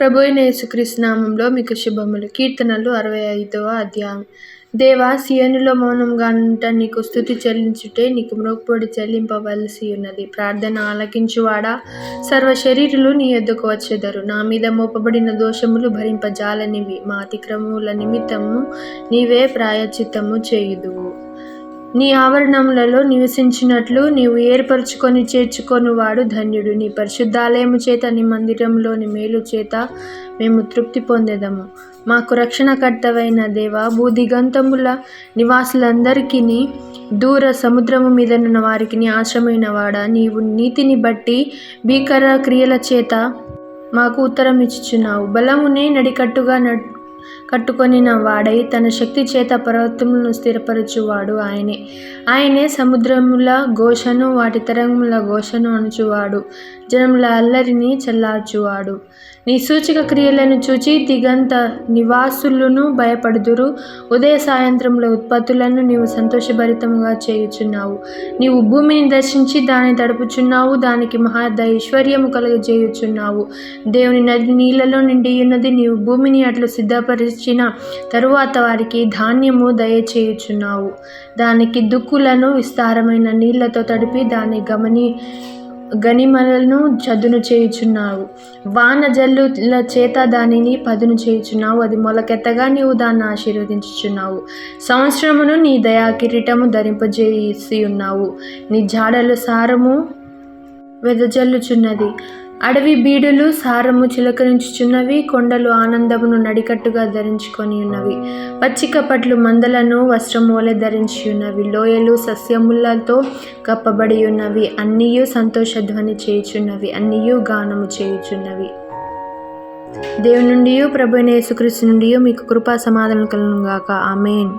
ప్రభు అయిన మీకు శుభములు. కీర్తనలు అరవై ఐదవ అధ్యాయం. దేవా సియనులో మౌనంగా ఉంట నీకు స్థుతి చెల్లించుటే నీకు మ్రోక్పొడి చెల్లింపవలసి ఉన్నది. ప్రార్థన ఆలకించువాడా? సర్వ శరీరులు నీ ఎద్దుకు వచ్చెదరు. నా మీద మోపబడిన దోషములు భరింపజాలనివి. మా అతిక్రమముల నిమిత్తము నీవే ప్రాయచిత్తము చేయుదువు. నీ ఆవరణములలో నివసించినట్లు నీవు ఏర్పరచుకొని చేర్చుకొని వాడు ధన్యుడు. నీ పరిశుద్ధాలయము చేత నీ మందిరంలోని మేలు చేత మేము తృప్తి పొందేదము. మాకు రక్షణకర్తవైన దేవ భూదిగంతముల నివాసులందరికీ దూర సముద్రము మీదనున్న వారికి ఆశ్రమైన వాడా. నీవు నీతిని బట్టి భీకర క్రియల చేత మాకు ఉత్తరం ఇచ్చుచున్నావు బలమునే నడికట్టుగా నడ్ కట్టుకొనిన వాడై తన శక్తి చేత పర్వతములను స్థిరపరచువాడు ఆయనే. ఆయనే సముద్రముల ఘోషను వాటి తరంగముల ఘోషను అణుచువాడు. జనముల అల్లరిని చల్లార్చువాడు. నీ సూచక క్రియలను చూచి దిగంత నివాసులను భయపడుదురు. ఉదయ సాయంత్రముల ఉత్పత్తులను నీవు సంతోషభరితముగా చేయుచున్నావు. నీవు భూమిని దర్శించి దాన్ని తడుపుచున్నావు. దానికి మహాదైశ్వర్యము కలుగజేయుచున్నావు. దేవుని నది నీళ్ళలో నిండి ఉన్నది నీవు భూమిని అట్లు సిద్ధపరిచిన తరువాత వారికి ధాన్యము దయచేయుచున్నావు. దానికి దుక్కులను విస్తారమైన నీళ్ళతో తడిపి దాన్ని గమని గనిమలను చదును చేయుచున్నావు. వాన జల్లుల చేత దానిని పదును చేయుచున్నావు. అది మొలకెత్తగా నీవు దాన్ని ఆశీర్వదించుచున్నావు. సంవత్సరమును నీ దయా కిరీటము ధరింపజేసి ఉన్నావు నీ జాడలు సారము వెదజల్లుచున్నది. అడవి బీడులు సారము చిలకరించుచున్నవి కొండలు ఆనందమును నడికట్టుగా ధరించుకొని ఉన్నవి. పచ్చిక పట్లు మందలను వస్త్రము వలె ధరించి ఉన్నవి లోయలు సస్యములతో కప్పబడి ఉన్నవి. అన్నీయు సంతోషధ్వని చేయుచున్నవి. అన్నీయు గానము చేయుచున్నవి. దేవుని నుండి ప్రభు యేసుక్రీస్తు నుండి మీకు కృపా సమాధానం కలను గాక ఆమెన్.